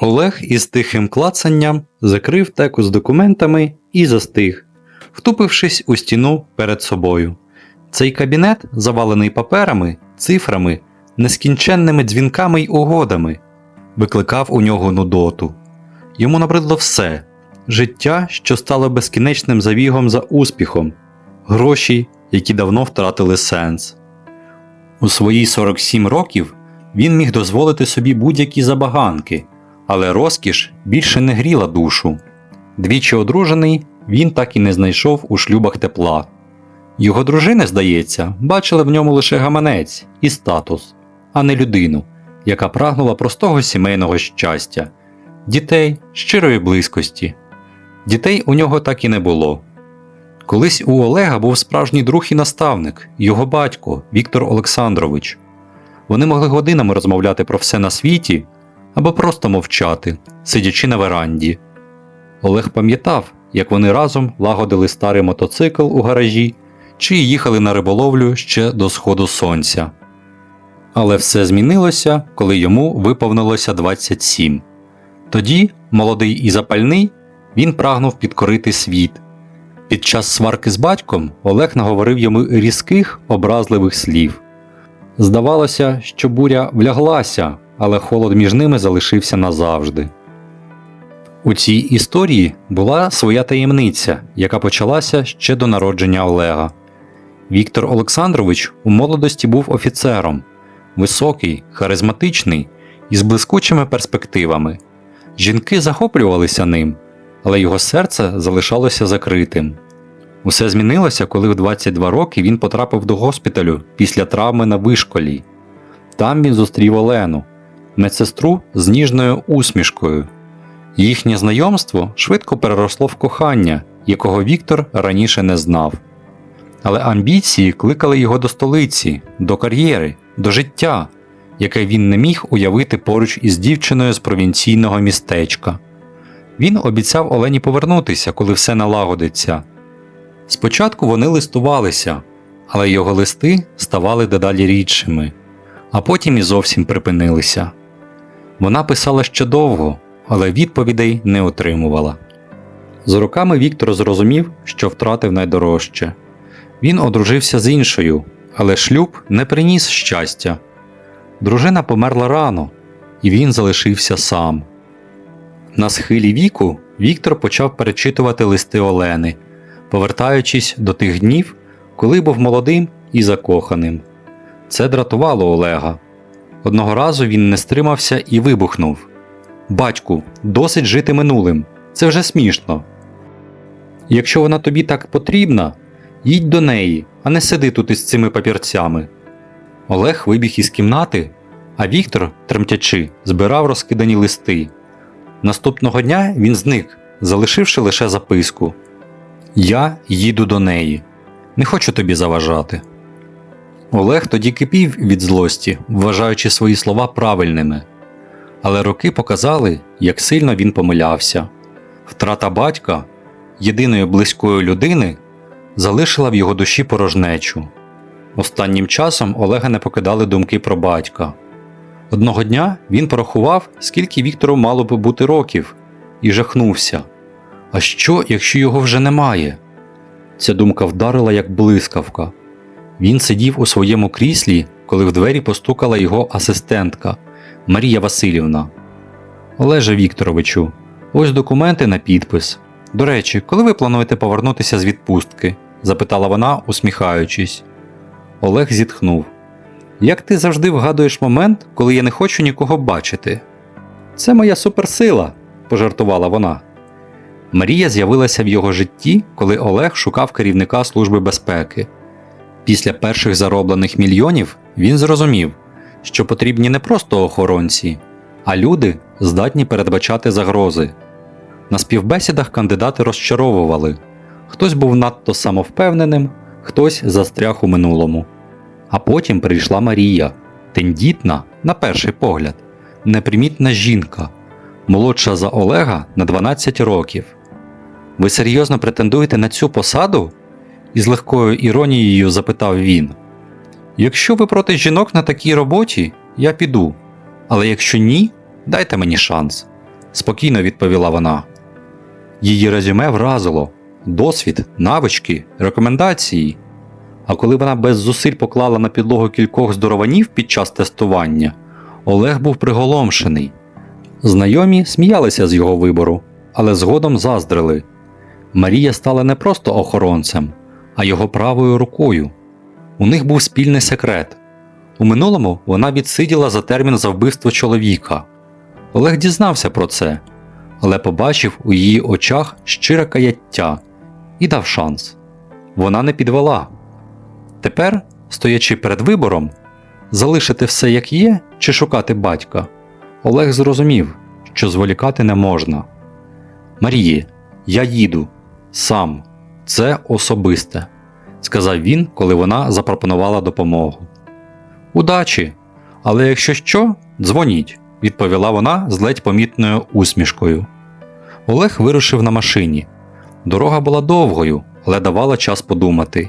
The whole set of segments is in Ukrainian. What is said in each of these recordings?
Олег із тихим клацанням закрив теку з документами і застиг, втупившись у стіну перед собою. Цей кабінет, завалений паперами, цифрами, нескінченними дзвінками й угодами, викликав у нього нудоту. Йому набридло все життя, що стало безкінечним забігом за успіхом, гроші, які давно втратили сенс. У свої 47 років він міг дозволити собі будь-які забаганки, але розкіш більше не гріла душу. Двічі одружений, він так і не знайшов у шлюбах тепла. Його дружини, здається, бачили в ньому лише гаманець і статус, а не людину, яка прагнула простого сімейного щастя, дітей, щирої близькості. Дітей у нього так і не було. Колись у Олега був справжній друг і наставник, його батько Віктор Олександрович. Вони могли годинами розмовляти про все на світі або просто мовчати, сидячи на веранді. Олег пам'ятав, як вони разом лагодили старий мотоцикл у гаражі чи їхали на риболовлю ще до сходу сонця. Але все змінилося, коли йому виповнилося 27. Тоді, молодий і запальний, він прагнув підкорити світ. Під час сварки з батьком Олег наговорив йому різких, образливих слів. Здавалося, що буря вляглася, але холод між ними залишився назавжди. У цій історії була своя таємниця, яка почалася ще до народження Олега. Віктор Олександрович у молодості був офіцером, високий, харизматичний і з блискучими перспективами. Жінки захоплювалися ним, але його серце залишалося закритим. Усе змінилося, коли в 22 роки він потрапив до госпіталю після травми на вишколі. Там він зустрів Олену, медсестру з ніжною усмішкою. Їхнє знайомство швидко переросло в кохання, якого Віктор раніше не знав. Але амбіції кликали його до столиці, до кар'єри, до життя, яке він не міг уявити поруч із дівчиною з провінційного містечка. Він обіцяв Олені повернутися, коли все налагодиться. Спочатку вони листувалися, але його листи ставали дедалі рідшими, а потім і зовсім припинилися. Вона писала ще довго, але відповідей не отримувала. З роками Віктор зрозумів, що втратив найдорожче. Він одружився з іншою, але шлюб не приніс щастя. Дружина померла рано, і він залишився сам. На схилі віку Віктор почав перечитувати листи Олени, повертаючись до тих днів, коли був молодим і закоханим. Це дратувало Олега. Одного разу він не стримався і вибухнув: Батьку, досить жити минулим. Це вже смішно. Якщо вона тобі так потрібна, їдь до неї, а не сиди тут із цими папірцями. Олег вибіг із кімнати, а Віктор, тремтячи, збирав розкидані листи. Наступного дня він зник, залишивши лише записку: Я їду до неї. Не хочу тобі заважати. Олег тоді кипів від злості, вважаючи свої слова правильними. Але роки показали, як сильно він помилявся. Втрата батька, єдиної близької людини, залишила в його душі порожнечу. Останнім часом Олега не покидали думки про батька. Одного дня він порахував, скільки Віктору мало би бути років, і жахнувся. А що, якщо його вже немає? Ця думка вдарила як блискавка. Він сидів у своєму кріслі, коли в двері постукала його асистентка Марія Васильівна. Олеже Вікторовичу, ось документи на підпис. До речі, коли ви плануєте повернутися з відпустки? запитала вона, усміхаючись. Олег зітхнув. Як ти завжди вгадуєш момент, коли я не хочу нікого бачити? Це моя суперсила, пожартувала вона. Марія з'явилася в його житті, коли Олег шукав керівника Служби безпеки. Після перших зароблених мільйонів він зрозумів, що потрібні не просто охоронці, а люди, здатні передбачати загрози. На співбесідах кандидати розчаровували хтось був надто самовпевненим, хтось застряг у минулому. А потім прийшла Марія, тендітна, на перший погляд, непримітна жінка, молодша за Олега на 12 років. Ви серйозно претендуєте на цю посаду? Із легкою іронією запитав він. Якщо ви проти жінок на такій роботі, я піду. Але якщо ні, дайте мені шанс. спокійно відповіла вона. Її резюме вразило досвід, навички, рекомендації. А коли вона без зусиль поклала на підлогу кількох здорованів під час тестування, Олег був приголомшений. Знайомі сміялися з його вибору, але згодом заздрили. Марія стала не просто охоронцем, а його правою рукою. У них був спільний секрет. У минулому вона відсиділа за термін за вбивство чоловіка. Олег дізнався про це, але побачив у її очах щире каяття і дав шанс. Вона не підвела. Тепер, стоячи перед вибором, залишити все як є чи шукати батька, Олег зрозумів, що зволікати не можна. Марії, я їду сам, це особисте, сказав він, коли вона запропонувала допомогу. Удачі! Але якщо що, дзвоніть, відповіла вона з ледь помітною усмішкою. Олег вирушив на машині. Дорога була довгою, але давала час подумати.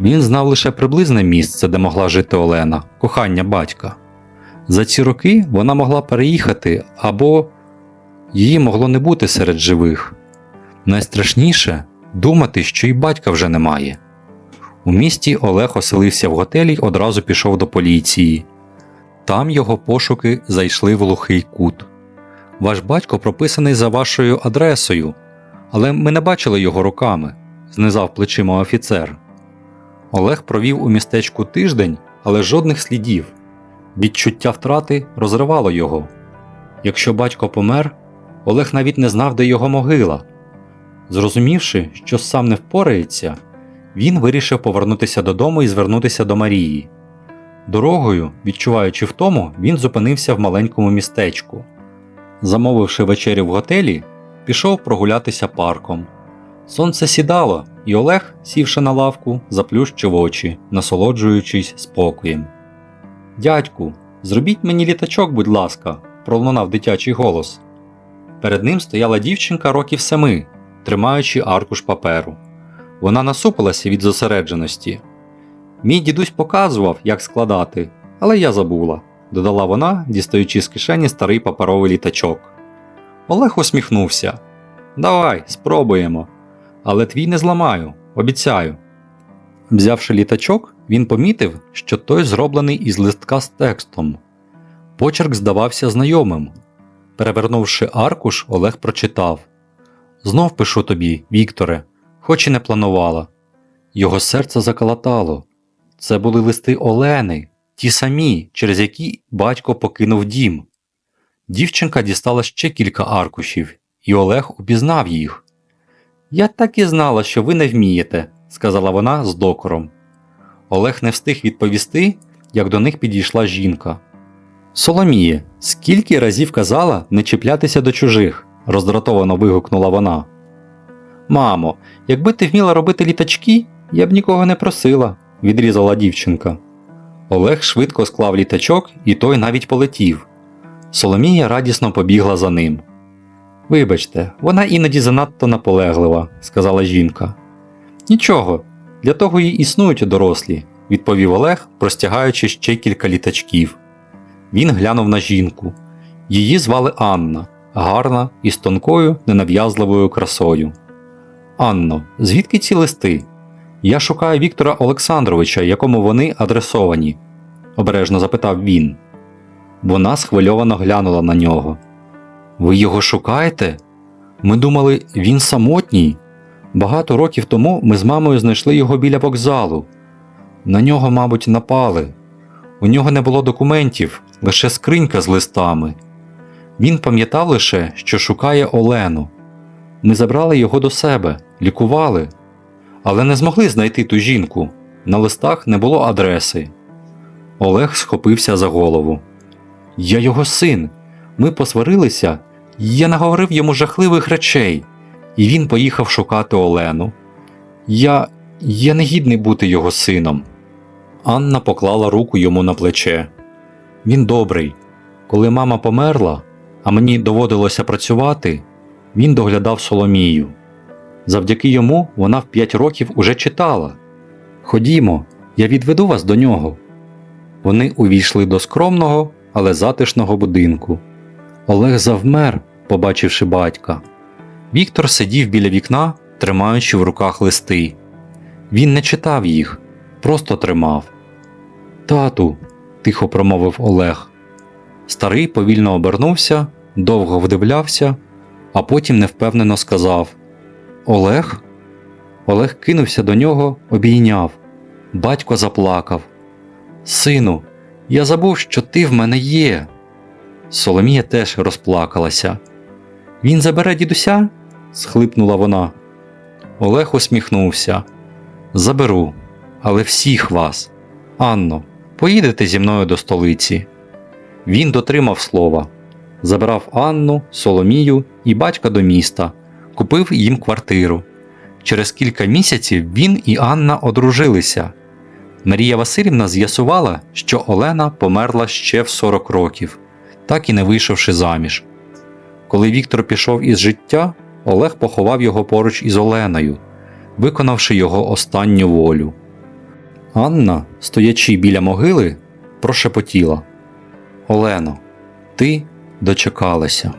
Він знав лише приблизне місце, де могла жити Олена, кохання батька. За ці роки вона могла переїхати або її могло не бути серед живих. Найстрашніше думати, що і батька вже немає. У місті Олег оселився в готелі й одразу пішов до поліції. Там його пошуки зайшли в глухий кут. Ваш батько прописаний за вашою адресою, але ми не бачили його руками, знизав плечима офіцер. Олег провів у містечку тиждень, але жодних слідів. Відчуття втрати розривало його. Якщо батько помер, Олег навіть не знав, де його могила. Зрозумівши, що сам не впорається, він вирішив повернутися додому і звернутися до Марії. Дорогою, відчуваючи втому, він зупинився в маленькому містечку. Замовивши вечерю в готелі, пішов прогулятися парком. Сонце сідало, і Олег, сівши на лавку, заплющив очі, насолоджуючись спокоєм. Дядьку, зробіть мені літачок, будь ласка, пролунав дитячий голос. Перед ним стояла дівчинка років семи, тримаючи аркуш паперу. Вона насупилася від зосередженості. Мій дідусь показував, як складати, але я забула, додала вона, дістаючи з кишені старий паперовий літачок. Олег усміхнувся. Давай, спробуємо. Але твій не зламаю, обіцяю. Взявши літачок, він помітив, що той зроблений із листка з текстом. Почерк здавався знайомим. Перевернувши аркуш, Олег прочитав Знов пишу тобі, Вікторе, хоч і не планувала. Його серце заколотало. Це були листи Олени, ті самі, через які батько покинув дім. Дівчинка дістала ще кілька аркушів, і Олег упізнав їх. Я так і знала, що ви не вмієте, сказала вона з докором. Олег не встиг відповісти, як до них підійшла жінка. Соломіє, скільки разів казала не чіплятися до чужих, роздратовано вигукнула вона. Мамо, якби ти вміла робити літачки, я б нікого не просила, відрізала дівчинка. Олег швидко склав літачок, і той навіть полетів. Соломія радісно побігла за ним. Вибачте, вона іноді занадто наполеглива, сказала жінка. Нічого, для того й існують дорослі, відповів Олег, простягаючи ще кілька літачків. Він глянув на жінку. Її звали Анна, гарна і з тонкою, ненав'язливою красою. Анно, звідки ці листи? Я шукаю Віктора Олександровича, якому вони адресовані, обережно запитав він. Вона схвильовано глянула на нього. Ви його шукаєте? Ми думали, він самотній. Багато років тому ми з мамою знайшли його біля вокзалу. На нього, мабуть, напали. У нього не було документів, лише скринька з листами. Він пам'ятав лише, що шукає Олену. Ми забрали його до себе, лікували, але не змогли знайти ту жінку. На листах не було адреси. Олег схопився за голову. Я його син. Ми посварилися, я наговорив йому жахливих речей, і він поїхав шукати Олену. Я. я не гідний бути його сином. Анна поклала руку йому на плече. Він добрий. Коли мама померла, а мені доводилося працювати, він доглядав Соломію. Завдяки йому вона в п'ять років уже читала. Ходімо, я відведу вас до нього. Вони увійшли до скромного, але затишного будинку. Олег завмер, побачивши батька. Віктор сидів біля вікна, тримаючи в руках листи. Він не читав їх, просто тримав. Тату, тихо промовив Олег. Старий повільно обернувся, довго вдивлявся, а потім невпевнено сказав: Олег? Олег кинувся до нього, обійняв. Батько заплакав. Сину, я забув, що ти в мене є. Соломія теж розплакалася. Він забере дідуся? схлипнула вона. Олег усміхнувся. Заберу, але всіх вас. Анно, поїдете зі мною до столиці. Він дотримав слова. Забрав Анну, Соломію і батька до міста, купив їм квартиру. Через кілька місяців він і Анна одружилися. Марія Васильівна з'ясувала, що Олена померла ще в 40 років, так і не вийшовши заміж. Коли Віктор пішов із життя, Олег поховав його поруч із Оленою, виконавши його останню волю. Анна, стоячи біля могили, прошепотіла: Олено, ти дочекалася.